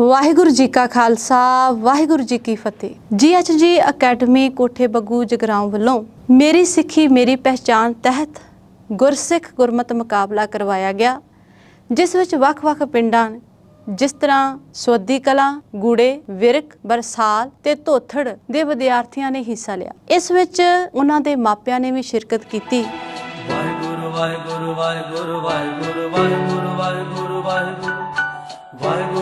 ਵਾਹਿਗੁਰੂ ਜੀ ਕਾ ਖਾਲਸਾ, ਵਾਹਿਗੁਰੂ ਜੀ ਕੀ ਫਤਿਹ। ਜੀਐਚਜੀ ਅਕੈਡਮੀ ਕੋਠੇ ਬੱਗੂ ਜਗਰਾਉਂ ਵੱਲੋਂ ਮੇਰੀ ਸਿੱਖੀ, ਮੇਰੀ ਪਹਿਚਾਨ ਤਹਿਤ ਗੁਰਸਿੱਖ ਗੁਰਮਤ ਮੁਕਾਬਲਾ ਕਰਵਾਇਆ ਗਿਆ, ਜਿਸ ਵਿੱਚ ਵੱਖ-ਵੱਖ ਪਿੰਡਾਂ, ਜਿਸ ਤਰ੍ਹਾਂ ਸਵੱਦੀ ਕਲਾਂ, ਗੂੜੇ, ਵਿਰਕ, ਬਰਸਾਲ ਤੇ ਧੋਥੜ ਦੇ ਵਿਦਿਆਰਥੀਆਂ ਨੇ ਹਿੱਸਾ ਲਿਆ। ਇਸ ਵਿੱਚ ਉਹਨਾਂ ਦੇ ਮਾਪਿਆਂ ਨੇ ਵੀ ਸ਼ਿਰਕਤ ਕੀਤੀ। Waheguru Waheguru Waheguru Waheguru Waheguru Waheguru Waheguru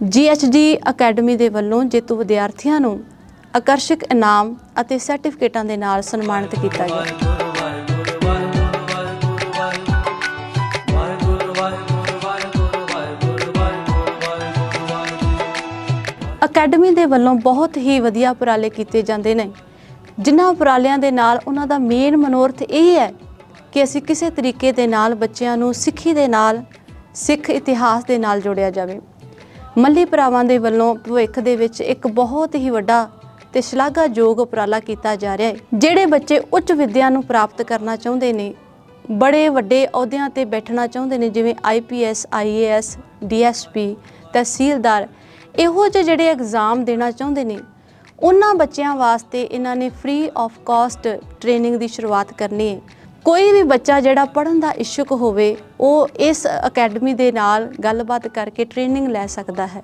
ji H D academy ਦੇ ਵੱਲੋਂ ਜੇਤੂ ਵਿਦਿਆਰਥੀਆਂ ਨੂੰ ਆਕਰਸ਼ਕ ਇਨਾਮ ਅਤੇ ਸਰਟੀਫਿਕੇਟਾਂ ਦੇ ਨਾਲ ਸਨਮਾਨਿਤ ਕੀਤਾ ਗਿਆ। ਅਕੈਡਮੀ ਦੇ ਵੱਲੋਂ ਬਹੁਤ ਹੀ ਵਧੀਆ ਉਪਰਾਲੇ ਕੀਤੇ ਜਾਂਦੇ ਨੇ, ਜਿਨ੍ਹਾਂ ਉਪਰਾਲਿਆਂ ਦੇ ਨਾਲ ਉਹਨਾਂ ਦਾ ਮੇਨ ਮਨੋਰਥ ਇਹ ਹੈ ਕਿ ਅਸੀਂ ਕਿਸੇ ਤਰੀਕੇ ਦੇ ਨਾਲ ਬੱਚਿਆਂ ਨੂੰ ਸਿੱਖੀ ਦੇ ਨਾਲ, ਸਿੱਖ ਇਤਿਹਾਸ ਦੇ ਨਾਲ ਜੋੜਿਆ ਜਾਵੇ। ਮੱਲੀ ਭਰਾਵਾਂ ਦੇ ਵੱਲੋਂ ਭਵਿੱਖ ਦੇ ਵਿੱਚ ਇੱਕ ਬਹੁਤ ਹੀ ਵੱਡਾ ਤੇ ਸ਼ਲਾਘਾਯੋਗ ਉਪਰਾਲਾ ਕੀਤਾ ਜਾ ਰਿਹਾ ਹੈ। ਜਿਹੜੇ ਬੱਚੇ ਉੱਚ ਵਿੱਦਿਆ ਨੂੰ ਪ੍ਰਾਪਤ ਕਰਨਾ ਚਾਹੁੰਦੇ ਨੇ, ਬੜੇ ਵੱਡੇ ਅਹੁਦਿਆਂ ਤੇ ਬੈਠਣਾ ਚਾਹੁੰਦੇ ਨੇ, ਜਿਵੇਂ ਆਈਪੀਐਸ ਆਈਏਐਸ ਡੀਐਸਪੀ ਤਹਿਸੀਲਦਾਰ, ਇਹੋ ਜਿਹੇ ਜਿਹੜੇ ਐਗਜ਼ਾਮ ਦੇਣਾ ਚਾਹੁੰਦੇ ਨੇ, ਉਹਨਾਂ ਬੱਚਿਆਂ ਵਾਸਤੇ ਇਹਨਾਂ ਨੇ ਫ੍ਰੀ ਆਫ ਕਾਸਟ ਟ੍ਰੇਨਿੰਗ ਦੀ ਸ਼ੁਰੂਆਤ ਕਰਨੀ ਹੈ। ਕੋਈ ਵੀ ਬੱਚਾ ਜਿਹੜਾ ਪੜ੍ਹਨ ਦਾ ਇਛੁਕ ਹੋਵੇ, ਉਹ ਇਸ ਅਕੈਡਮੀ ਦੇ ਨਾਲ ਗੱਲਬਾਤ ਕਰਕੇ ਟ੍ਰੇਨਿੰਗ ਲੈ ਸਕਦਾ ਹੈ।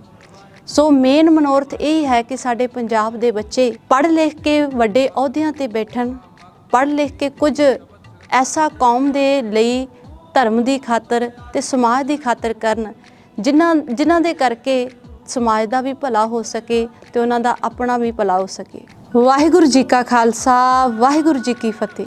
ਸੋ ਮੇਨ ਮਨੋਰਥ ਇਹ ਹੈ ਕਿ ਸਾਡੇ ਪੰਜਾਬ ਦੇ ਬੱਚੇ ਪੜ੍ਹ ਲਿਖ ਕੇ ਵੱਡੇ ਅਹੁਦਿਆਂ ਤੇ ਬੈਠਣ ਪੜ੍ਹ ਲਿਖ ਕੇ ਕੁਝ ਐਸਾ ਕੌਮ ਦੇ ਲਈ ਧਰਮ ਦੀ ਖਾਤਰ ਤੇ ਸਮਾਜ ਦੀ ਖਾਤਰ ਕਰਨ, ਜਿਨ੍ਹਾਂ ਜਿਨ੍ਹਾਂ ਦੇ ਕਰਕੇ ਸਮਾਜ ਦਾ ਵੀ ਭਲਾ ਹੋ ਸਕੇ ਤੇ ਉਹਨਾਂ ਦਾ ਆਪਣਾ ਵੀ ਭਲਾ ਹੋ ਸਕੇ। ਵਾਹਿਗੁਰੂ ਜੀ ਕਾ ਖਾਲਸਾ, ਵਾਹਿਗੁਰੂ ਜੀ ਕੀ ਫਤਿਹ।